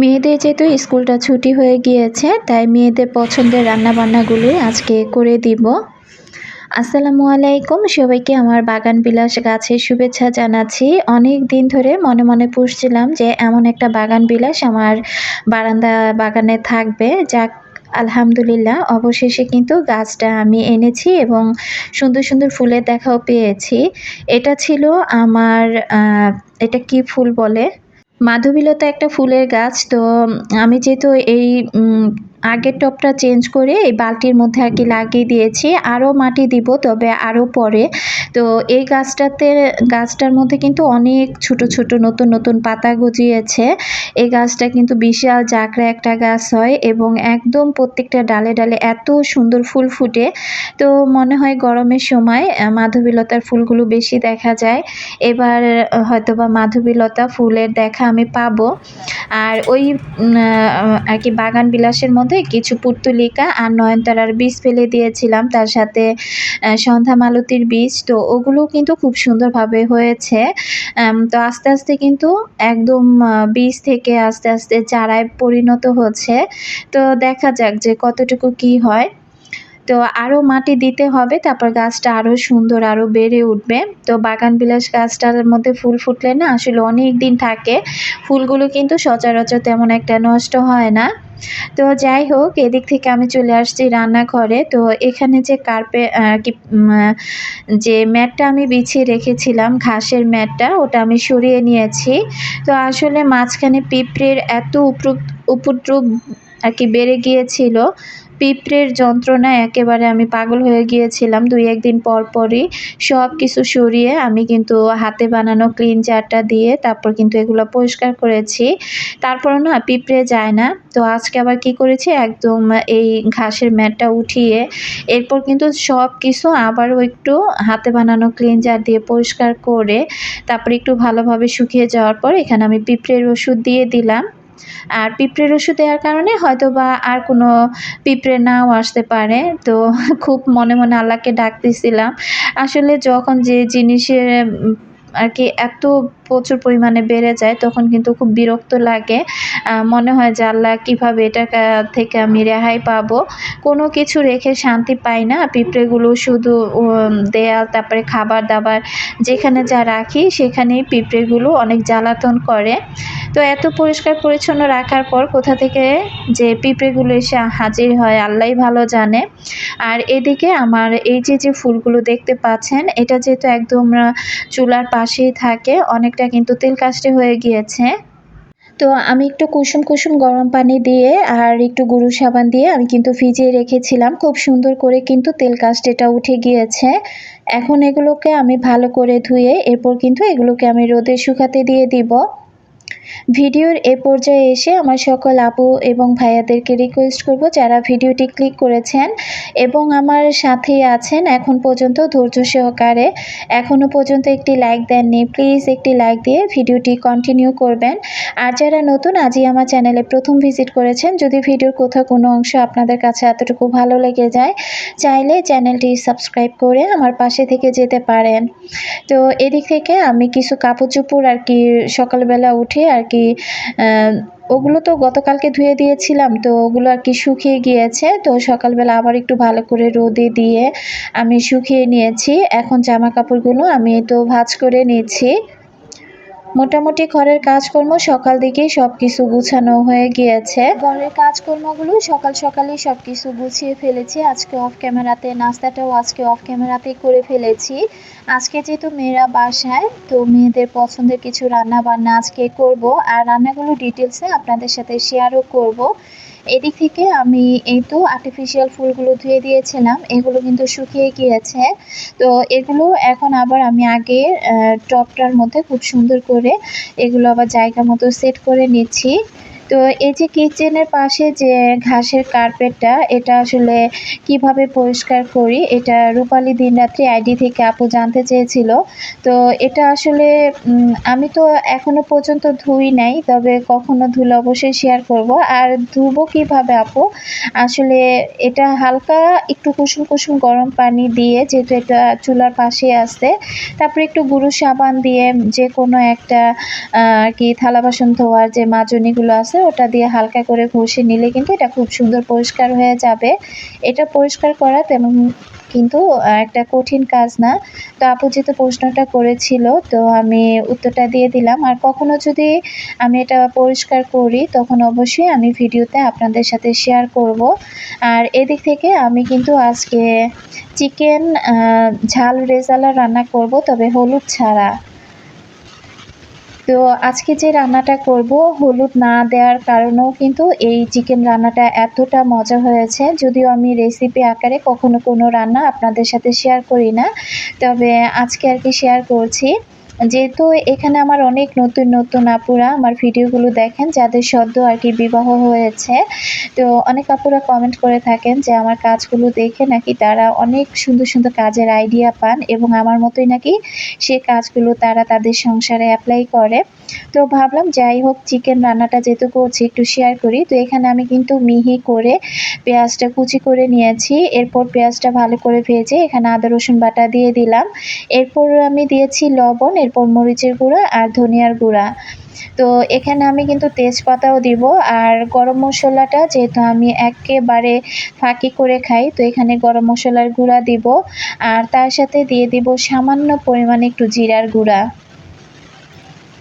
মেয়েদের যেহেতু স্কুলটা ছুটি হয়ে গিয়েছে, তাই মেয়েদের পছন্দের রান্নাবান্নাগুলোই আজকে করে দিব। আসসালামু আলাইকুম, সবাইকে আমার বাগান বিলাস গাছের শুভেচ্ছা জানাচ্ছি। অনেক দিন ধরে মনে মনে পুষছিলাম যে এমন একটা বাগান বিলাস আমার বারান্দা বাগানে থাকবে। যাক, আলহামদুলিল্লাহ, অবশেষে কিন্তু গাছটা আমি এনেছি এবং সুন্দর সুন্দর ফুলের দেখাও পেয়েছি। এটা ছিল আমার এটা কি ফুল বলে? মাধবীলতা একটা ফুলের গাছ তো আমি যেহেতু এই আগের টপটা চেঞ্জ করে এই বালতির মধ্যে আর কি লাগিয়ে দিয়েছি। আরও মাটি দিব, তবে আরও পরে। তো এই গাছটাতে, গাছটার মধ্যে কিন্তু অনেক ছোট ছোট নতুন নতুন পাতা গজিয়েছে। এই গাছটা কিন্তু বিশাল জাকড়া একটা গাছ হয় এবং একদম প্রত্যেকটা ডালে ডালে এত সুন্দর ফুল ফুটে। তো মনে হয় গরমের সময় মাধবীলতার ফুলগুলো বেশি দেখা যায়। এবার হয়তোবা মাধবীলতা ফুলের দেখা আমি পাবো। আর ওই আর কি বাগান বিলাসের মধ্যে মধ্যে কিছু পুর্তুলিকা আর নয়নতারার বীজ ফেলে দিয়েছিলাম। তার সাথে সন্ধ্যা মালতির বীজ। তো ওগুলো কিন্তু খুব সুন্দরভাবে হয়েছে। তো আস্তে আস্তে কিন্তু একদম বীজ থেকে আস্তে আস্তে চারায় পরিণত হচ্ছে। তো দেখা যাক যে কতটুকু কি হয়। তো আরও মাটি দিতে হবে, তারপর গাছটা আরও সুন্দর আরও বেড়ে উঠবে। তো বাগান বিলাস গাছটার মধ্যে ফুল ফুটলে না আসলে অনেক দিন থাকে, ফুলগুলো কিন্তু সচরাচর তেমন একটা নষ্ট হয় না। তো যাই হোক, এদিক থেকে আমি চলে আসছি রান্নাঘরে। তো এখানে যে কার্পে কি যে ম্যাটটা আমি বিছিয়ে রেখেছিলাম, ঘাসের ম্যাটটা, ওটা আমি সরিয়ে নিয়েছি। তো আসলে মাঝখানে পিঁপড়ের এত উপদ্রব আর কি বেড়ে গিয়েছিল পিঁপড়ের যন্ত্রণায় একেবারে আমি পাগল হয়ে গিয়েছিলাম। দুই একদিন পর পরই সব কিছু সরিয়ে আমি কিন্তু হাতে বানানো ক্লিন জারটা দিয়ে তারপর কিন্তু এগুলো পরিষ্কার করেছি। তারপরও না পিঁপড়ে যায় না। তো আজকে আবার কি করেছি? একদম এই ঘাসের ম্যাটটা উঠিয়ে এরপর কিন্তু সব কিছু আবারও একটু হাতে বানানো ক্লিন জার দিয়ে পরিষ্কার করে তারপর একটু ভালোভাবে শুকিয়ে যাওয়ার পর এখানে আমি পিঁপড়ের ওষুধ দিয়ে দিলাম। আর পিঁপড়ের ওষুধ দেওয়ার কারণে হয়তো বা আর কোনো পিঁপড়ে নাও আসতে পারে। তো খুব মনে মনে আল্লাহকে ডাকতেছিলাম। আসলে যখন যে জিনিসের আর কি এত প্রচুর পরিমাণে বেড়ে যায়, তখন কিন্তু খুব বিরক্ত লাগে। মনে হয় যে আল্লাহ কীভাবে এটা থেকে আমি রেহাই পাবো। কোনো কিছু রেখে শান্তি পাই না, পিঁপড়েগুলো শুধু দেয়াল, তারপরে খাবার দাবার যেখানে যা রাখি সেখানেই পিঁপড়েগুলো অনেক জ্বালাতন করে। তো এত পরিষ্কার পরিচ্ছন্ন রাখার পর কোথা থেকে যে পিঁপড়েগুলো এসে হাজির হয় আল্লাহ ভালো জানে। আর এদিকে আমার এই যে যে ফুলগুলো দেখতে পাচ্ছেন, এটা যেহেতু একদম চুলার পাশেই থাকে অনেকটা কিন্তু তেল কাস্টে হয়ে গিয়েছে। তো আমি একটু কুসুম কুসুম গরম পানি দিয়ে আর একটু গুরু সাবান দিয়ে আমি কিন্তু ভিজিয়ে রেখেছিলাম। খুব সুন্দর করে কিন্তু তেল কাস্টেটা উঠে গিয়েছে। এখন এগুলোকে আমি ভালো করে ধুয়ে এরপর কিন্তু এগুলোকে আমি রোদে শুকাতে দিয়ে দিব। ভিডিওর এ পর্যায়ে এসে আমার সকল আপু এবং ভাইয়াদেরকে রিকোয়েস্ট করব যারা ভিডিওটি ক্লিক করেছেন এবং আমার সাথেই আছেন এখন পর্যন্ত ধৈর্য সহকারে। এখনও পর্যন্ত একটি লাইক দেননি। প্লিজ একটি লাইক দিয়ে ভিডিওটি কন্টিনিউ করবেন। আর যারা নতুন, আজই আমার চ্যানেলে প্রথম ভিজিট করেছেন, যদি ভিডিওর কোথাও কোনো অংশ আপনাদের কাছে এতটুকু ভালো লেগে যায়, চাইলে চ্যানেলটি সাবস্ক্রাইব করে আমার পাশে থেকে যেতে পারেন। তো এদিক থেকে আমি কিছু কাপড় চোপড় আর কি সকালবেলা উঠে আর কি ওগুলো তো গতকালকে ধুয়ে দিয়েছিলাম, তো ওগুলো আর কি শুকিয়ে গিয়েছে। তো সকালবেলা আবার একটু ভালো করে রোদে দিয়ে আমি শুকিয়ে নিয়েছি। এখন জামা কাপড়গুলো আমি তো ভাজ করে নিয়েছি। মোটামুটি ঘরের কাজকর্ম সকাল দিকেই সবকিছু গুছানো হয়ে গিয়েছে। ঘরের কাজকর্মগুলো সকাল সকালেই সবকিছু গুছিয়ে ফেলেছি। আজকে অফ ক্যামেরাতে নাস্তাটাও আজকে অফ ক্যামেরাতেই করে ফেলেছি। আজকে যেহেতু মেয়েরা বাসায়, তো মেয়েদের পছন্দের কিছু রান্না বান্না আজকে করব। আর রান্নাগুলো ডিটেলসে আপনাদের সাথে শেয়ারও করব। এদিক থেকে আমি এই তো আর্টিফিশিয়াল ফুলগুলো ধুয়ে দিয়েছিলাম, এগুলো কিন্তু শুকিয়ে গিয়েছে। তো এগুলো এখন আবার আমি আগে টপটার মধ্যে খুব সুন্দর করে এগুলো আবার জায়গা মতো সেট করে নিচ্ছি। তো এই যে কিচেনের পাশে যে ঘাসের কার্পেটটা এটা আসলে কীভাবে পরিষ্কার করি, এটা রূপালি দিনরাত্রি আইডি থেকে আপু জানতে চেয়েছিল। তো এটা আসলে আমি তো এখনও পর্যন্ত ধুই নাই, তবে কখনো ধুলে অবশ্যই শেয়ার করব। আর ধুবো কীভাবে আপু? আসলে এটা হালকা একটু কুসুম কুসুম গরম পানি দিয়ে, যেহেতু এটা চুলার পাশে আসতে তারপরে একটু গুরু সাবান দিয়ে যে কোনো একটা আর কি থালা বাসন ধোয়ার যে মাজনিগুলো আছে আছে, ওটা দিয়ে হালকা করে ঘষে নিলে কিন্তু এটা খুব সুন্দর পরিষ্কার হয়ে যাবে। এটা পরিষ্কার করা তেমন কিন্তু একটা কঠিন কাজ না। তো আপু যেহেতু প্রশ্নটা করেছিল, তো আমি উত্তরটা দিয়ে দিলাম। আর কখনো যদি আমি এটা পরিষ্কার করি, তখন অবশ্যই আমি ভিডিওতে আপনাদের সাথে শেয়ার করব। আর এদিক থেকে আমি কিন্তু আজকে চিকেন ঝাল রেজালা রান্না করব, তবে হলুদ ছাড়া। তো আজকে যে রান্নাটা করব, হলুদ না দেওয়ার কারণেও কিন্তু এই চিকেন রান্নাটা এতটা মজা হয়েছে। যদিও আমি রেসিপি আকারে কখনো কোনো রান্না আপনাদের সাথে শেয়ার করি না। তবে আজকে আর কি শেয়ার করছি। যেহেতু এখানে আমার অনেক নতুন নতুন আপুরা আমার ভিডিওগুলো দেখেন, যাদের সদ্য আর কি বিবাহ হয়েছে, তো অনেক আপুরা কমেন্ট করে থাকেন যে আমার কাজগুলো দেখে নাকি তারা অনেক সুন্দর সুন্দর কাজের আইডিয়া পান এবং আমার মতোই নাকি সে কাজগুলো তারা তাদের সংসারে অ্যাপ্লাই করে। তো ভাবলাম যাই হোক চিকেন রান্নাটা যেহেতু করছি, একটু শেয়ার করি। তো এখানে আমি কিন্তু মিহি করে পেঁয়াজটা কুচি করে নিয়েছি। এরপর পেঁয়াজটা ভালো করে ভেজে এখানে আদা, রসুন বাটা দিয়ে দিলাম। এরপর আমি দিয়েছি লবণ, এরপর মরিচের গুঁড়া আর ধনিয়ার গুঁড়া। তো এখানে আমি কিন্তু তেজপাতাও দিব। আর গরম মশলাটা যেহেতু আমি একেবারে ফাঁকি করে খাই, তো এখানে গরম মশলার গুঁড়া দিব। আর তার সাথে দিয়ে দিব সামান্য পরিমাণে একটু জিরার গুঁড়া।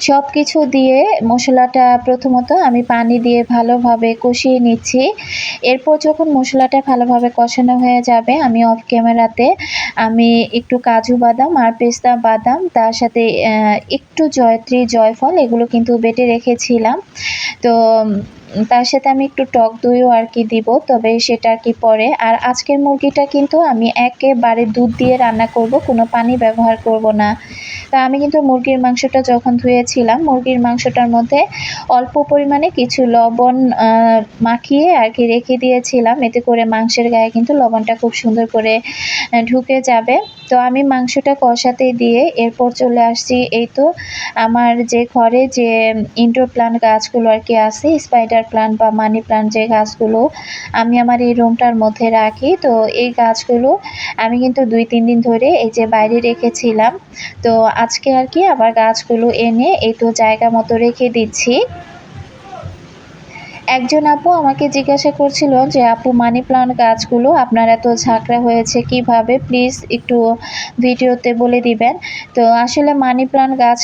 সব কিছু দিয়ে মশলাটা প্রথমত আমি পানি দিয়ে ভালোভাবে কষিয়ে নিচ্ছি। এরপর যখন মশলাটা ভালোভাবে কষানো হয়ে যাবে, আমি অফ ক্যামেরাতে আমি একটু কাজু বাদাম আর পেস্তা বাদাম, তার সাথে একটু জয়ত্রী, জয়ফল এগুলো কিন্তু বেটে রেখেছিলাম। তো তার সাথে আমি একটু টক দইও আর কি দিব, তবে সেটা আর কি পরে। আর আজকের মুরগিটা কিন্তু আমি একেবারে দুধ দিয়ে রান্না করব, কোনো পানি ব্যবহার করব না। তা আমি কিন্তু মুরগির মাংসটা যখন ধুয়েছিলাম, মুরগির মাংসটার মধ্যে অল্প পরিমাণে কিছু লবণ মাখিয়ে আর কি রেখে দিয়েছিলাম। এতে করে মাংসের গায়ে কিন্তু লবণটা খুব সুন্দর করে ঢুকে যাবে। তো আমি মাংসটা কষাতে দিয়ে এরপর চলে আসছি। এই তো আমার যে ঘরে যে ইনডোর প্লান্ট গাছগুলো আর কি আছে স্পাইডার প্লান্ট বা মানি প্লান্ট যে গাছগুলো আমি আমার এই রুমটার মধ্যে রাখি। তো এই গাছগুলো আমি কিন্তু দুই, তিন দিন ধরে এই যে বাইরে রেখেছিলাম। তো আজকে আর কি আবার গাছগুলো এনে এই তো জায়গা মতো রেখে দিচ্ছি। একজন আপু আমাকে জিজ্ঞাসা করছিল যে, আপু মানি প্লান্ট গাছগুলো আপনার এত ঝাঁকড়া হয়েছে কীভাবে? প্লিজ একটু ভিডিওতে বলে দিবেন। তো আসলে মানি প্লান্ট গাছ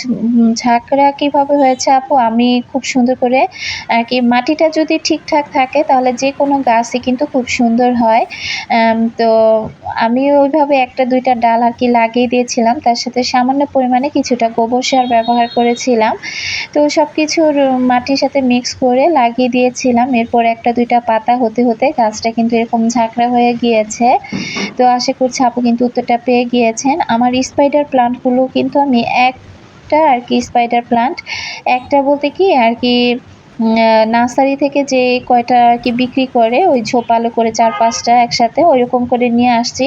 ঝাঁকড়া কীভাবে হয়েছে আপু? আমি খুব সুন্দর করে, আর কি, মাটিটা যদি ঠিকঠাক থাকে তাহলে যে কোনো গাছই কিন্তু খুব সুন্দর হয়। তো আমি ওইভাবে একটা, দুইটা ডাল আর কি লাগিয়ে দিয়েছিলাম। তার সাথে সামান্য পরিমাণে কিছুটা গোবর সার ব্যবহার করেছিলাম। তো সব কিছুর মাটির সাথে মিক্স করে লাগিয়ে দিয়েছিলাম। এরপর একটা দুইটা পাতা হতে হতে গাছটা কিন্তু এরকম ঝাঁকড়া হয়ে গিয়েছে। তো আশা করছি আপু কিন্তু উত্তরটা পেয়ে গিয়েছেন। আমার স্পাইডার প্লান্টগুলো কিন্তু আমি একটা আর কি স্পাইডার প্লান্ট একটা বলতে কি আর কি নার্সারি থেকে যে কয়টা আর কি বিক্রি করে, ওই ঝোপালো করে চার পাঁচটা একসাথে ওইরকম করে নিয়ে আসছি।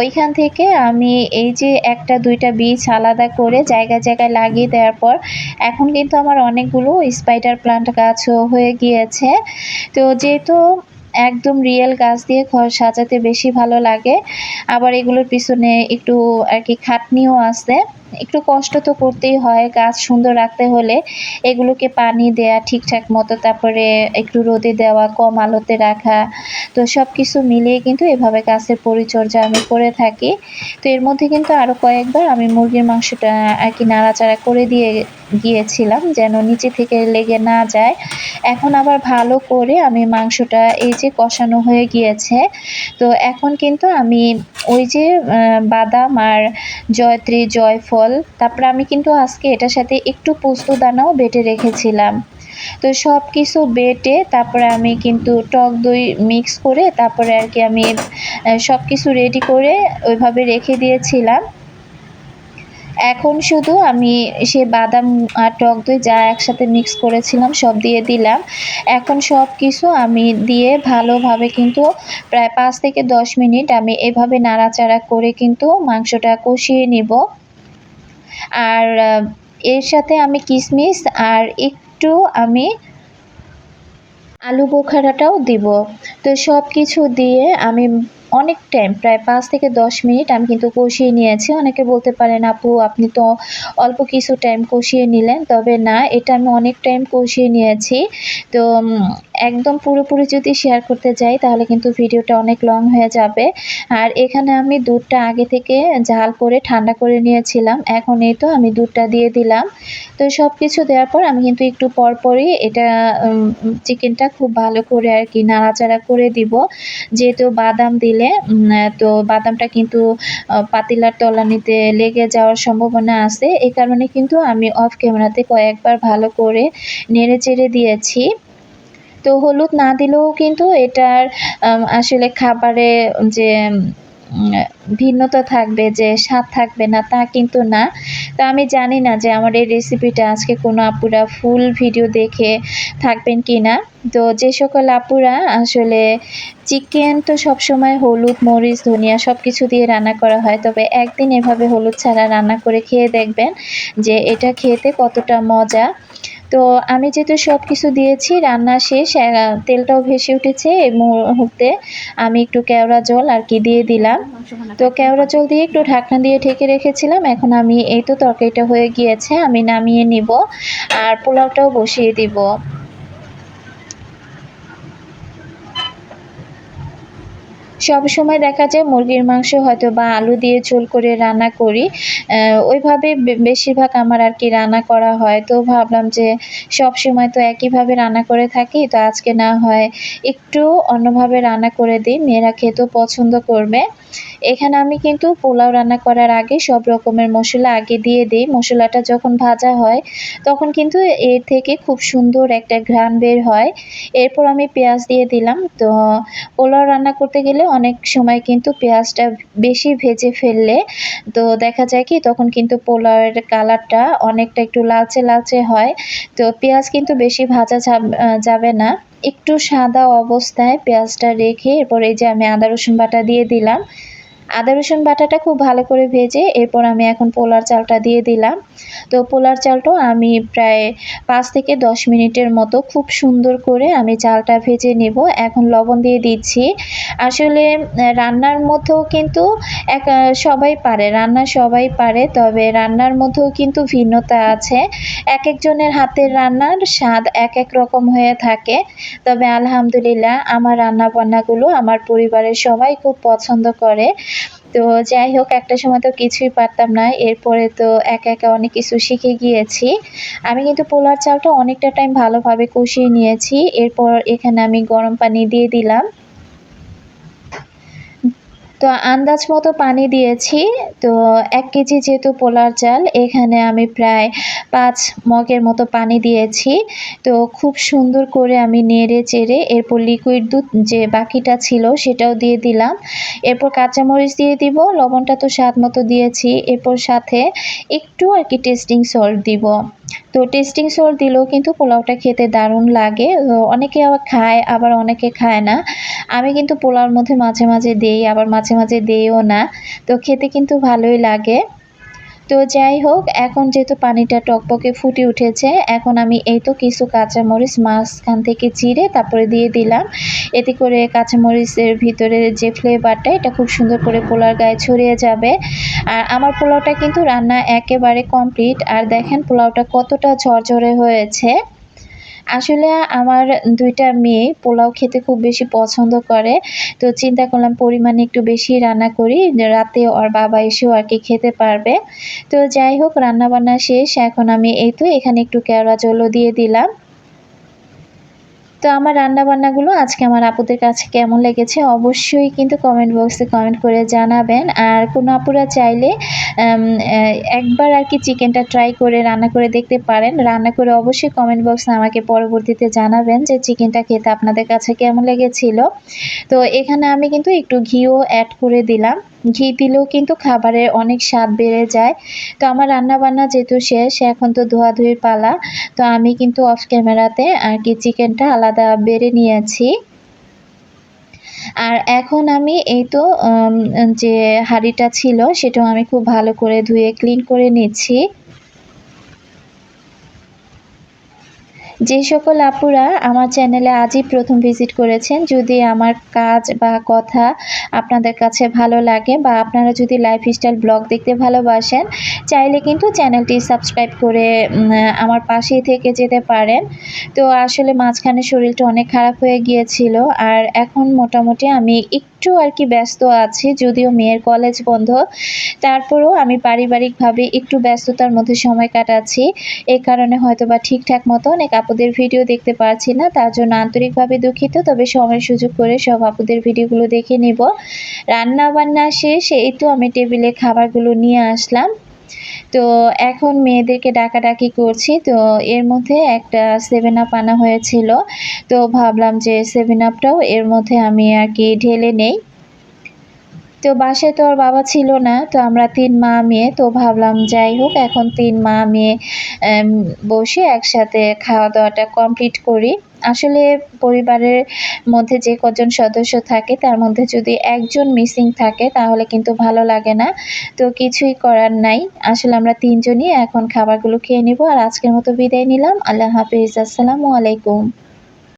ওইখান থেকে আমি এই যে একটা, দুইটা বীজ আলাদা করে জায়গায় জায়গায় লাগিয়ে দেওয়ার পর, এখন কিন্তু আমার অনেকগুলো স্পাইডার প্লান্ট গাছও হয়ে গিয়েছে। তো যেহেতু একদম রিয়েল গাছ দিয়ে ঘর সাজাতে বেশি ভালো লাগে, আবার এগুলোর পিছনে একটু আর কি খাটনিও আছে। একটু কষ্ট তো করতেই হয়, গাছ সুন্দর রাখতে হলে এগুলোকে পানি দেয়া ঠিকঠাক মতো, তারপরে একটু রোদে দেওয়া, কম আলোতে রাখা, তো সব কিছু মিলিয়ে কিন্তু এভাবে গাছের পরিচর্যা আমি করে থাকি। তো এর মধ্যে কিন্তু আরও কয়েকবার আমি মুরগির মাংসটা আর কি নাড়াচাড়া করে দিয়ে গিয়েছিলাম যেন নিচে থেকে লেগে না যায়। এখন আবার ভালো করে আমি মাংসটা এই যে কষানো হয়ে গিয়েছে, তো এখন কিন্তু আমি ওই যে বাদাম আর জয়ত্রী, জয়ফল তারপরে আমি কিন্তু আজকে এটার সাথে একটু পোস্ত দানাও বেটে রেখেছিলাম। তো সব কিছু বেটে তারপরে আমি কিন্তু টক দই মিক্স করে তারপরে আর কি আমি সব কিছু রেডি করে ওইভাবে রেখে দিয়েছিলাম। এখন শুধু আমি সে বাদাম আর টক দই যা একসাথে মিক্স করেছিলাম সব দিয়ে দিলাম। এখন সব কিছু আমি দিয়ে ভালোভাবে কিন্তু প্রায় পাঁচ থেকে দশ মিনিট আমি এভাবে নাড়াচাড়া করে কিন্তু মাংসটা কষিয়ে নিব। আর এর সাথে আমি কিশমিশ আর একটু আমি আলু বোখারাটাও দিব। তো সব কিছু দিয়ে আমি অনেক টাইম প্রায় পাঁচ থেকে দশ মিনিট আমি কিন্তু কষিয়ে নিয়েছি। অনেকে বলতে পারেন, আপু, আপনি তো অল্প কিছু টাইম কষিয়ে নিলেন। তবে না, এটা আমি অনেক টাইম কষিয়ে নিয়েছি। তো একদম পুরোপুরি যদি শেয়ার করতে যাই, তাহলে কিন্তু ভিডিওটা অনেক লং হয়ে যাবে। আর এখানে আমি দুধটা আগে থেকে ঝাল করে, ঠান্ডা করে নিয়েছিলাম। এখন এই তো আমি দুধটা দিয়ে দিলাম। তো সব কিছু দেওয়ার পর আমি কিন্তু একটু পরপরই এটা চিকেনটা খুব ভালো করে আর কি নাড়াচাড়া করে দিব। যেহেতু বাদাম দিলে উম, তো বাদামটা কিন্তু পাতিলার তলানিতে লেগে যাওয়ার সম্ভাবনা আছে। এই কারণে কিন্তু আমি অফ ক্যামেরাতে কয়েকবার ভালো করে নেড়ে চেড়ে দিয়েছি। তো হলুদ না দিলেও কিন্তু এটার আসলে খাবারে যে ভিন্নতা থাকবে, যে স্বাদ থাকবে না, তা কিন্তু না। তো আমি জানি না যে আমার এই রেসিপিটা আজকে কোনো আপুরা ফুল ভিডিও দেখে থাকবেন কি না তো যে সকল আপুরা আসলে চিকেন তো সবসময় হলুদ, মরিচ, ধনিয়া সব কিছু দিয়ে রান্না করা হয়, তবে একদিন এভাবে হলুদ ছাড়া রান্না করে খেয়ে দেখবেন যে এটা খেতে কতটা মজা। তো আমি যেহেতু সব কিছু দিয়েছি, রান্না শেষ তেলটাও ভেসে উঠেছে এই মুহূর্তে। আমি একটু কেওড়া জল আর কি দিয়ে দিলাম। তো কেওড়া জল দিয়ে একটু ঢাকনা দিয়ে ঢেকে রেখেছিলাম। এখন আমি, এই তো তরকারিটা হয়ে গিয়েছে, আমি নামিয়ে নিব আর পোলাওটাও বসিয়ে দিব। সব সময় দেখা যায় মুরগির মাংস হয়তো বা আলু দিয়ে ঝোল করে রান্না করি। ওইভাবে বেশিরভাগ আমার আর কি রান্না করা হয়। তো ভাবলাম যে সব সময় তো একইভাবে রান্না করে থাকি, তো আজকে না হয় একটু অন্যভাবে রান্না করে দিই। মেয়েরা খেতেও পছন্দ করবে। এখানে আমি কিন্তু পোলাও রান্না করার আগে সব রকমের মশলা আগে দিয়ে দিই। মশলাটা যখন ভাজা হয়, তখন কিন্তু এর থেকে খুব সুন্দর একটা ঘ্রাণ বের হয়। এরপর আমি পেঁয়াজ দিয়ে দিলাম। তো পোলাও রান্না করতে গেলে অনেক সময় কিন্তু পেঁয়াজটা বেশি ভেজে ফেললে তো দেখা যায় কি তখন কিন্তু পোলাওয়ের কালারটা অনেকটা একটু লালচে লালচে হয়। তো পেঁয়াজ কিন্তু বেশি ভাজা যাবে না। একটু সাদা অবস্থায় পেঁয়াজটা রেখে এরপর এই যে আমি আদা রসুন বাটা দিয়ে দিলাম। আদা, রসুন বাটাটা খুব ভালো করে ভেজে এরপর আমি এখন পোলার চালটা দিয়ে দিলাম। তো পোলার চালটাও আমি প্রায় পাঁচ থেকে দশ মিনিটের মতো খুব সুন্দর করে আমি চালটা ভেজে নেব। এখন লবণ দিয়ে দিচ্ছি। আসলে রান্নার মধ্যেও কিন্তু এক সবাই পারে, রান্না সবাই পারে, তবে রান্নার মধ্যেও কিন্তু ভিন্নতা আছে। এক একজনের হাতের রান্নার স্বাদ এক এক রকম হয়ে থাকে। তবে আলহামদুলিল্লাহ, আমার রান্না বান্নাগুলো আমার পরিবারের সবাই খুব পছন্দ করে। তো যাই হোক, একটা সময় তো কিছুই পারতাম না। এরপরে তো একা একা অনেক কিছু শিখে গিয়েছি। আমি কিন্তু পোলার চালটা অনেকটা টাইম ভালোভাবে কষিয়ে নিয়েছি। এরপর এখানে আমি গরম পানি দিয়ে দিলাম। তো আন্দাজ মতো পানি দিয়েছি। তো এক কেজি যেহেতু পোলার চাল, এখানে আমি প্রায় পাঁচ মগের মতো পানি দিয়েছি। তো খুব সুন্দর করে আমি নেড়ে চেড়ে এরপর লিকুইড দুধ যে বাকিটা ছিল সেটাও দিয়ে দিলাম। এরপর কাঁচামরিচ দিয়ে দিব, লবণটা তো স্বাদ মতো দিয়েছি। এরপর সাথে একটু আর কি টেস্টিং সল্ট দিব। তো টেস্টিং সল্ট দিলেও কিন্তু পোলাওটা খেতে দারুণ লাগে। অনেকে আবার খায়, আবার অনেকে খায় না। আমি কিন্তু পোলাওর মধ্যে মাঝে মাঝে দেই, আবার মাঝে মাঝে মাঝে দেইও না। তো খেতে কিন্তু ভালোই লাগে। তো যাই হোক, এখন যেহেতু পানিটা টকবকে ফুটে উঠেছে, এখন আমি এই তো কিছু কাঁচামরিচ মাঝখান থেকে চিড়ে তারপরে দিয়ে দিলাম। এতে করে কাঁচামরিচের ভিতরে যে ফ্লেভারটা এটা খুব সুন্দর করে পোলার গায়ে ছড়িয়ে যাবে। আর আমার পোলাওটা কিন্তু রান্না একেবারে কমপ্লিট আর দেখেন পোলাওটা কতটা ঝরঝরে হয়েছে। আসলে আমার দুইটা মেয়ে পোলাও খেতে খুব বেশি পছন্দ করে। তো চিন্তা করলাম পরিমাণে একটু বেশি রান্না করি রাতে ওর বাবা এসেও আর কি খেতে পারবে। তো যাই হোক, রান্নাবান্না শেষ। এখন আমি এই তো এখানে একটু কেওড়া জলও দিয়ে দিলাম। তো আমার রান্না বান্নাগুলো আজকে আমার আপুদের কাছে কেমন লেগেছে অবশ্যই কিন্তু কমেন্ট বক্সে কমেন্ট করে জানাবেন। আর কোনো আপুরা চাইলে একবার আর কি চিকেনটা ট্রাই করে রান্না করে দেখতে পারেন। রান্না করে অবশ্যই কমেন্ট বক্সে আমাকে পরবর্তীতে জানাবেন যে চিকেনটা খেতে আপনাদের কাছে কেমন লেগেছিল। তো এখানে আমি কিন্তু একটু ঘিও অ্যাড করে দিলাম। ঘি দিলেও কিন্তু খাবারের অনেক স্বাদ বেড়ে যায়। তো আমার রান্না বান্না যেহেতু শেষ, এখন তো ধোয়াধুয়ির পালা, তো আমি কিন্তু অফ ক্যামেরাতে আর কি চিকেনটা আলাদা বেড়ে নিয়েছি। আর এখন আমি এই তো যে হাঁড়িটা ছিল, সেটাও আমি খুব ভালো করে ধুয়ে ক্লিন করে নিচ্ছি। যে সকল আপুরা আমার চ্যানেলে আজই প্রথম ভিজিট করেছেন, যদি আমার কাজ বা কথা আপনাদের কাছে ভালো লাগে বা আপনারা যদি লাইফস্টাইল ব্লগ দেখতে ভালোবাসেন, চাইলে কিন্তু চ্যানেলটি সাবস্ক্রাইব করে আমার পাশেই থেকে যেতে পারেন। তো আসলে মাঝখানে শরীরটা অনেক খারাপ হয়ে গিয়েছিল আর এখন মোটামুটি আমি একটু আর কি ব্যস্ত আছি, যদিও মেয়ের কলেজ বন্ধ। তারপরেও আমি পারিবারিকভাবে একটু ব্যস্ততার মধ্যে সময় কাটাচ্ছি। এই কারণে হয়তো বা ঠিকঠাক মতো অনেক আপুদের ভিডিও দেখতে পারছি না, তার জন্য আন্তরিকভাবে দুঃখিত। তবে সময় সুযোগ করে সব আপুদের ভিডিওগুলো দেখে নিব। রান্না বান্না শেষ এই তো আমি টেবিলে খাবারগুলো নিয়ে আসলাম। তো এখন মেয়েদেরকে ডাকাডাকি করছি। তো এর মধ্যে একটা সেভেন আপ আনা হয়েছিল। তো ভাবলাম যে সেভেন আপটাও এর মধ্যে আমি আর কি ঢেলে নেই। তো বাসায় তো আর বাবা ছিল না, তো আমরা তিন মা মেয়ে, তো ভাবলাম যাই হোক, এখন তিন মা মেয়ে বসে একসাথে খাওয়া দাওয়াটা কমপ্লিট করি। আসলে পরিবারের মধ্যে যে কজন সদস্য থাকে, তার মধ্যে যদি একজন মিসিং থাকে, তাহলে কিন্তু ভালো লাগে না। তো কিছুই করার নাই। আসলে আমরা তিনজনই এখন খাবারগুলো খেয়ে নিব, আর আজকের মতো বিদায় নিলাম। আল্লাহ হাফিজ। আসসালামু আলাইকুম।